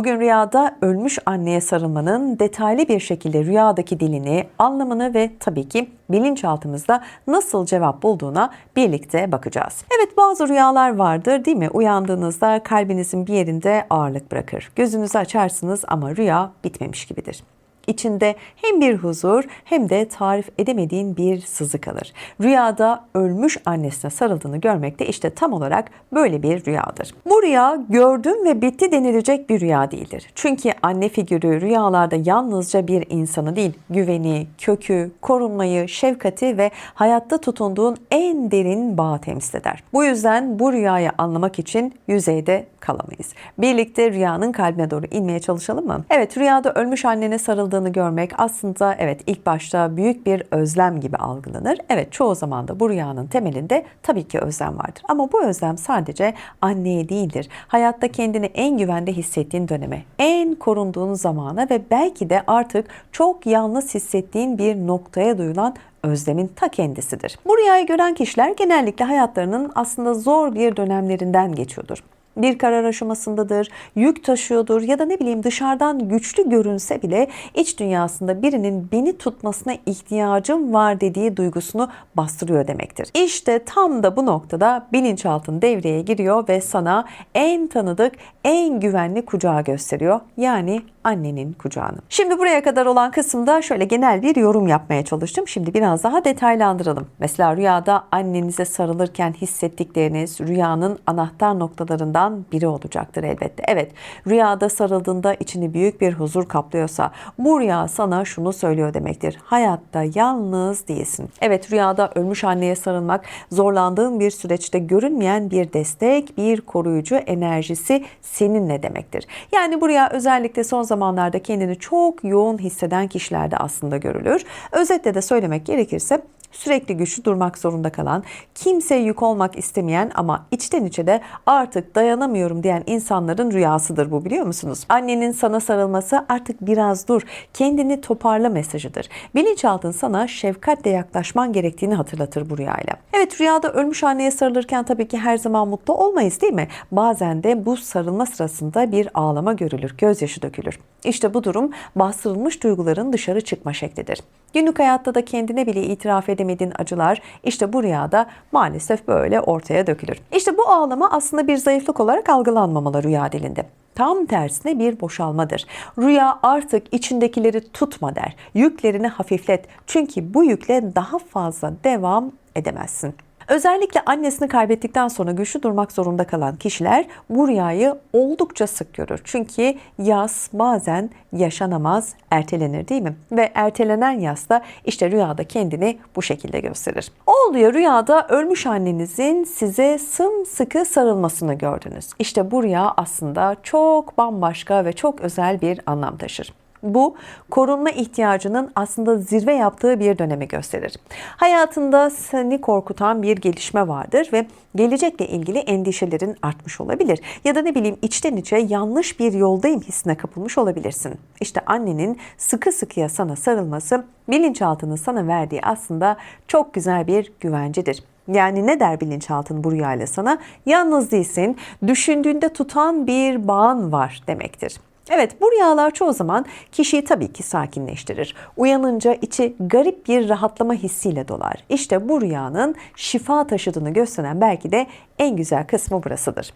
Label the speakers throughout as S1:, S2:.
S1: Bugün rüyada ölmüş anneye sarılmanın detaylı bir şekilde rüyadaki dilini, anlamını ve tabii ki bilinçaltımızda nasıl cevap bulduğuna birlikte bakacağız. Evet bazı rüyalar vardır değil mi? Uyandığınızda kalbinizin bir yerinde ağırlık bırakır. Gözünüzü açarsınız ama rüya bitmemiş gibidir. İçinde hem bir huzur hem de tarif edemediğin bir sızı kalır. Rüyada ölmüş annesine sarıldığını görmek de işte tam olarak böyle bir rüyadır. Bu rüya gördüm ve bitti denilecek bir rüya değildir. Çünkü anne figürü rüyalarda yalnızca bir insanı değil, güveni, kökü, korunmayı, şefkati ve hayatta tutunduğun en derin bağı temsil eder. Bu yüzden bu rüyayı anlamak için yüzeyde kalamayız. Birlikte rüyanın kalbine doğru inmeye çalışalım mı? Evet rüyada ölmüş annene sarıldığını görmek aslında evet ilk başta büyük bir özlem gibi algılanır. Evet çoğu zaman da bu rüyanın temelinde tabii ki özlem vardır. Ama bu özlem sadece anneye değildir. Hayatta kendini en güvende hissettiğin döneme, en korunduğun zamana ve belki de artık çok yalnız hissettiğin bir noktaya duyulan özlemin ta kendisidir. Bu rüyayı gören kişiler genellikle hayatlarının aslında zor bir dönemlerinden geçiyordur bir karar aşamasındadır, yük taşıyordur ya da ne bileyim dışarıdan güçlü görünse bile iç dünyasında birinin beni tutmasına ihtiyacım var dediği duygusunu bastırıyor demektir. İşte tam da bu noktada bilinçaltın devreye giriyor ve sana en tanıdık, en güvenli kucağı gösteriyor. Yani annenin kucağını. Şimdi buraya kadar olan kısımda şöyle genel bir yorum yapmaya çalıştım. Şimdi biraz daha detaylandıralım. Mesela rüyada annenize sarılırken hissettikleriniz rüyanın anahtar noktalarından biri olacaktır elbette. Evet, rüyada sarıldığında içini büyük bir huzur kaplıyorsa bu rüya sana şunu söylüyor demektir. Hayatta yalnız değilsin. Evet, rüyada ölmüş anneye sarılmak zorlandığın bir süreçte görünmeyen bir destek, bir koruyucu enerjisi seninle demektir. Yani bu rüya özellikle son zamanlarda kendini çok yoğun hisseden kişilerde aslında görülür. Özetle de söylemek gerekirse sürekli güçlü durmak zorunda kalan, kimseye yük olmak istemeyen ama içten içe de artık dayanamıyorum diyen insanların rüyasıdır bu biliyor musunuz? Annenin sana sarılması artık biraz dur, kendini toparla mesajıdır. Bilinçaltın sana şefkatle yaklaşman gerektiğini hatırlatır bu rüyayla. Evet rüyada ölmüş anneye sarılırken tabii ki her zaman mutlu olmayız değil mi? Bazen de bu sarılma sırasında bir ağlama görülür, gözyaşı dökülür. İşte bu durum bastırılmış duyguların dışarı çıkma şeklidir. Günlük hayatta da kendine bile itiraf edemediğin acılar işte bu rüyada maalesef böyle ortaya dökülür. İşte bu ağlama aslında bir zayıflık olarak algılanmamalı rüya dilinde. Tam tersine bir boşalmadır. Rüya artık içindekileri tutma der. Yüklerini hafiflet. Çünkü bu yükle daha fazla devam edemezsin. Özellikle annesini kaybettikten sonra güçlü durmak zorunda kalan kişiler bu rüyayı oldukça sık görür. Çünkü yaz bazen yaşanamaz, ertelenir değil mi? Ve ertelenen yaz da işte rüyada kendini bu şekilde gösterir. Oluyor rüyada ölmüş annenizin size sımsıkı sarılmasını gördünüz. İşte bu rüya aslında çok bambaşka ve çok özel bir anlam taşır. Bu korunma ihtiyacının aslında zirve yaptığı bir dönemi gösterir. Hayatında seni korkutan bir gelişme vardır ve gelecekle ilgili endişelerin artmış olabilir. Ya da ne bileyim içten içe yanlış bir yoldayım hissine kapılmış olabilirsin. İşte annenin sıkı sıkıya sana sarılması bilinçaltının sana verdiği aslında çok güzel bir güvencedir. Yani ne der bilinçaltın bu rüyayla sana? Yalnız değilsin, düşündüğünde tutan bir bağın var demektir. Evet bu rüyalar çoğu zaman kişiyi tabii ki sakinleştirir. Uyanınca içi garip bir rahatlama hissiyle dolar. İşte bu rüyanın şifa taşıdığını gösteren belki de en güzel kısmı burasıdır.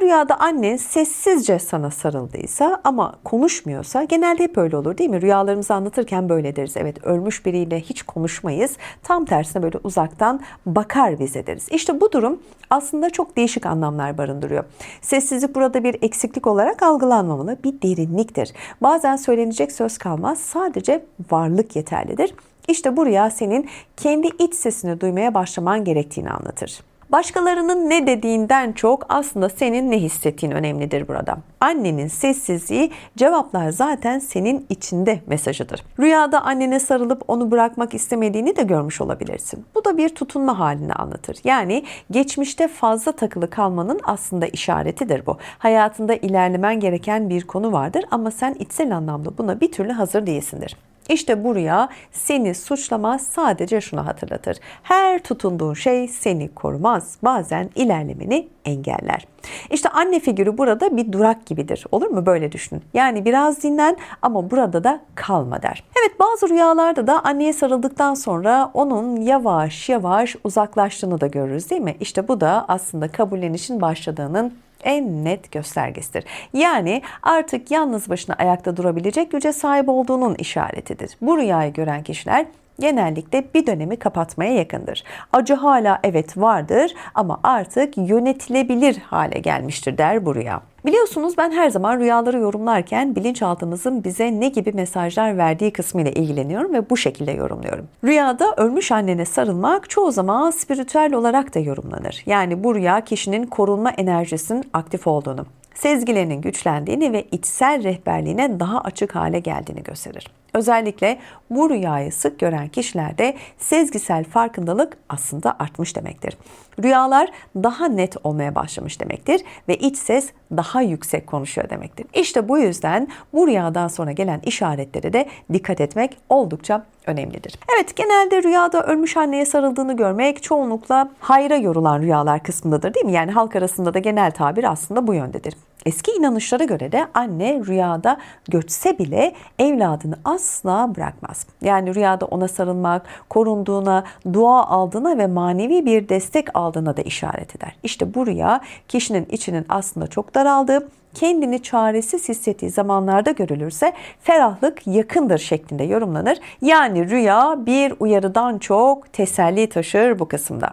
S1: Rüyada annen sessizce sana sarıldıysa ama konuşmuyorsa genelde hep öyle olur değil mi? Rüyalarımızı anlatırken böyle deriz. Evet ölmüş biriyle hiç konuşmayız. Tam tersine böyle uzaktan bakar bize deriz. İşte bu durum aslında çok değişik anlamlar barındırıyor. Sessizlik burada bir eksiklik olarak algılanmamalı. Bir derinliktir. Bazen söylenecek söz kalmaz. Sadece varlık yeterlidir. İşte bu rüya senin kendi iç sesini duymaya başlaman gerektiğini anlatır. Başkalarının ne dediğinden çok aslında senin ne hissettiğin önemlidir burada. Annenin sessizliği cevaplar zaten senin içinde mesajıdır. Rüyada annene sarılıp onu bırakmak istemediğini de görmüş olabilirsin. Bu da bir tutunma halini anlatır. Yani geçmişte fazla takılı kalmanın aslında işaretidir bu. Hayatında ilerlemen gereken bir konu vardır ama sen içsel anlamda buna bir türlü hazır değilsindir. İşte bu rüya seni suçlamaz sadece şunu hatırlatır. Her tutunduğun şey seni korumaz. Bazen ilerlemeni engeller. İşte anne figürü burada bir durak gibidir. Olur mu böyle düşünün. Yani biraz dinlen ama burada da kalma der. Evet bazı rüyalarda da anneye sarıldıktan sonra onun yavaş yavaş uzaklaştığını da görürüz değil mi? İşte bu da aslında kabullenişin başladığının en net göstergesidir. Yani artık yalnız başına ayakta durabilecek güce sahip olduğunun işaretidir. Bu rüyayı gören kişiler genellikle bir dönemi kapatmaya yakındır. Acı hala evet vardır ama artık yönetilebilir hale gelmiştir der bu rüya. Biliyorsunuz ben her zaman rüyaları yorumlarken bilinçaltımızın bize ne gibi mesajlar verdiği kısmıyla ilgileniyorum ve bu şekilde yorumluyorum. Rüyada ölmüş annene sarılmak çoğu zaman spiritüel olarak da yorumlanır. Yani bu rüya kişinin korunma enerjisinin aktif olduğunu, sezgilerinin güçlendiğini ve içsel rehberliğine daha açık hale geldiğini gösterir. Özellikle bu rüyayı sık gören kişilerde sezgisel farkındalık aslında artmış demektir. Rüyalar daha net olmaya başlamış demektir ve iç ses daha yüksek konuşuyor demektir. İşte bu yüzden bu rüyadan sonra gelen işaretlere de dikkat etmek oldukça önemlidir. Evet genelde rüyada ölmüş anneye sarıldığını görmek çoğunlukla hayra yorulan rüyalar kısmındadır değil mi? Yani halk arasında da genel tabir aslında bu yöndedir. Eski inanışlara göre de anne rüyada göçse bile evladını asla bırakmaz. Yani rüyada ona sarılmak, korunduğuna, dua aldığına ve manevi bir destek aldığına da işaret eder. İşte bu rüya kişinin içinin aslında çok daraldığı, kendini çaresiz hissettiği zamanlarda görülürse ferahlık yakındır şeklinde yorumlanır. Yani rüya bir uyarıdan çok teselli taşır bu kısımda.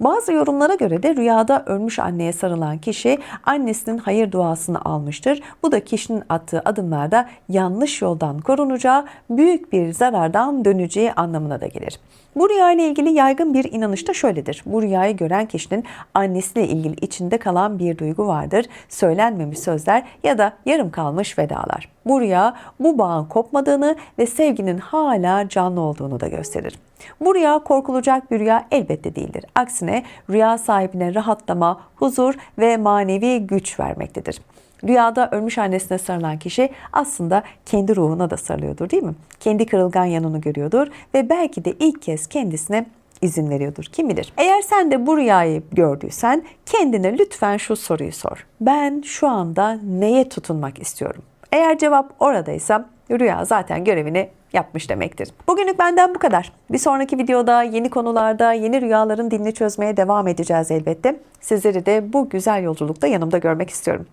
S1: Bazı yorumlara göre de rüyada ölmüş anneye sarılan kişi annesinin hayır duasını almıştır. Bu da kişinin attığı adımlarda yanlış yoldan korunacağı, büyük bir zarardan döneceği anlamına da gelir. Bu rüya ile ilgili yaygın bir inanış da şöyledir. Bu rüyayı gören kişinin annesiyle ilgili içinde kalan bir duygu vardır. Söylenmemiş sözler ya da yarım kalmış vedalar. Bu rüya bu bağın kopmadığını ve sevginin hala canlı olduğunu da gösterir. Bu rüya korkulacak bir rüya elbette değildir. Aksine rüya sahibine rahatlama, huzur ve manevi güç vermektedir. Rüyada ölmüş annesine sarılan kişi aslında kendi ruhuna da sarılıyordur değil mi? Kendi kırılgan yanını görüyordur ve belki de ilk kez kendisine izin veriyordur. Kim bilir? Eğer sen de bu rüyayı gördüysen kendine lütfen şu soruyu sor. Ben şu anda neye tutunmak istiyorum? Eğer cevap oradaysa rüya zaten görevini yapmış demektir. Bugünlük benden bu kadar. Bir sonraki videoda yeni konularda yeni rüyaların dilini çözmeye devam edeceğiz elbette. Sizleri de bu güzel yolculukta yanımda görmek istiyorum.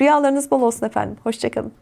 S1: Rüyalarınız bol olsun efendim. Hoşçakalın.